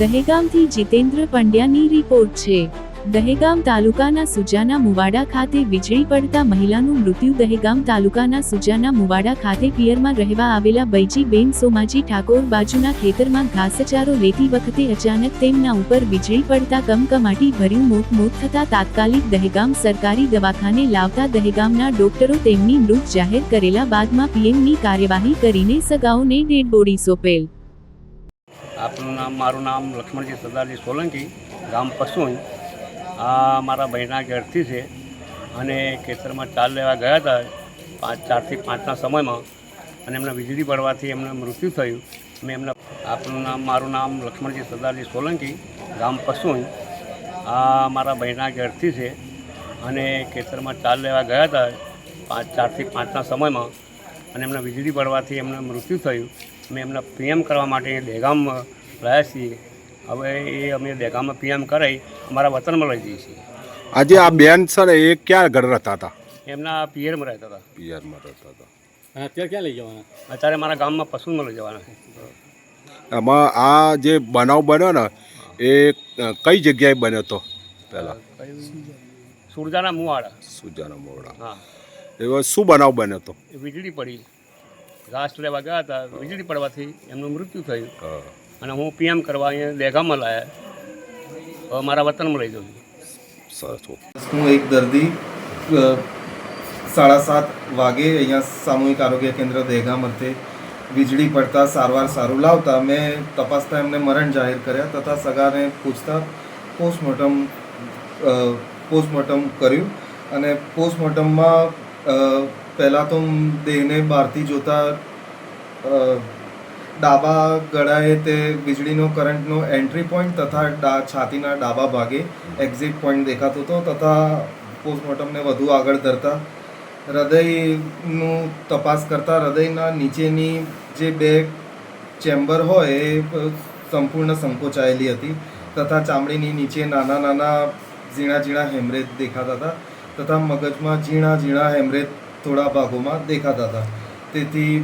દહેગામથી Jitendra પંડ્યાની report છે. દહેગામ તાલુકાના સુજાના મુવાડા ખાતે વીજળી પડતા મહિલાનું મૃત્યુ દહેગામ તાલુકાના સુજાના મુવાડા ખાતે પિયરમાં રહેવા આવેલા બૈજીબેન સોમાજી ઠાકોર બાજુના ખેતરમાં ઘાસચારો લેતી વખતે અચાનક તેમના ઉપર વીજળી પડતા કમકમાટી ભર્યું મોત મોત થતા તાત્કાલિક દહેગામ સરકારી દવાખાને લાવતા દહેગામના ડોક્ટરો તેમની મૃત જાહેર કરેલા બાદમાં પીએમની કાર્યવાહી કરીને સગાઓને ડેડબોડી સોંપેલ. આપનું નામ, મારું નામ લક્ષ્મણજી સરદારજી સોલંકી, ગામ પશુઈ આ મારા બહેના ઘરથી છે અને ખેતરમાં ચાલ લેવા ગયા હતા પાંચ, ચારથી પાંચના સમયમાં અને એમને વીજળી પડવાથી એમને મૃત્યુ થયું. મેં એમને, આપનું નામ, મારું નામ લક્ષ્મણજી સરદારજી સોલંકી, ગામ પશુઈ આ મારા બહેના ઘરથી છે અને ખેતરમાં ચાલ લેવા ગયા હતા પાંચ, ચારથી પાંચના સમયમાં અને એમને વીજળી પડવાથી એમને મૃત્યુ થયું. મેં એમને પીએમ કરવા માટે દહેગામ રહ્યા છીએ. હવે એ અમે દહેગામમાં પીએમ કરાવી અમારા વતનમાં લઈ જઈએ છીએ. આજે આ બેન સર એ ક્યાં ઘર રહેતા હતા? એમના પિયરમાં રહેતા હતા. પિયરમાં રહેતા હતા. અને અત્યારે ક્યાં લઈ જવાના? અત્યારે મારા ગામમાં પશુમાં લઈ જવાના છે. એમાં આ જે બનાવ બન્યો ને એ કઈ જગ્યાએ બન્યો હતો પહેલાં? સુરજાના મુવાડા. સુરજાના મુવાડા. હા. એવો શું બનાવ બન્યો હતો એ વીજળી પડી. ઘાસ લેવા ગયા હતા વીજળી પડવાથી એમનું મૃત્યુ થયું. અને હું પીએમ કરવા અહીંયા દેઘામાં લાવ્યા હવે મારા વતનમાં લઈ જાઉં સરસ હું એક દર્દી સાડા સાત વાગે અહીંયા સામૂહિક આરોગ્ય કેન્દ્ર દેઘા અર્થે વીજળી પડતા સારવાર સારું લાવતા મેં તપાસતા એમને મરણ જાહેર કર્યા તથા સગાને પૂછતા પોસ્ટમોર્ટમ પોસ્ટમોર્ટમ કર્યું. અને પોસ્ટમોર્ટમમાં પહેલાં તો દેહને બહારથી જોતા ડાબા ગળાએ તે વીજળીનો કરંટનો એન્ટ્રી પોઈન્ટ તથા ડા, છાતીના ડાબા ભાગે એક્ઝિટ પોઈન્ટ દેખાતો હતો તથા પોસ્ટમોર્ટમને વધુ આગળ ધરતા. હૃદયનું તપાસ કરતા હૃદયના નીચેની જે બે ચેમ્બર હોય એ સંપૂર્ણ સંકોચાયેલી હતી તથા ચામડીની નીચે નાના નાના ઝીણા ઝીણા હેમરેજ દેખાતા હતા તથા મગજમાં ઝીણા ઝીણા હેમરેજ થોડા ભાગોમાં દેખાતા હતા. તેથી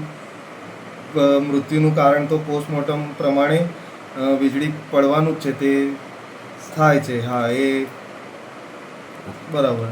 મૃત્યુનું કારણ તો પોસ્ટમોર્ટમ પ્રમાણે વીજળી પડવાનું જ છે તે થાય છે. હા, એ બરાબર.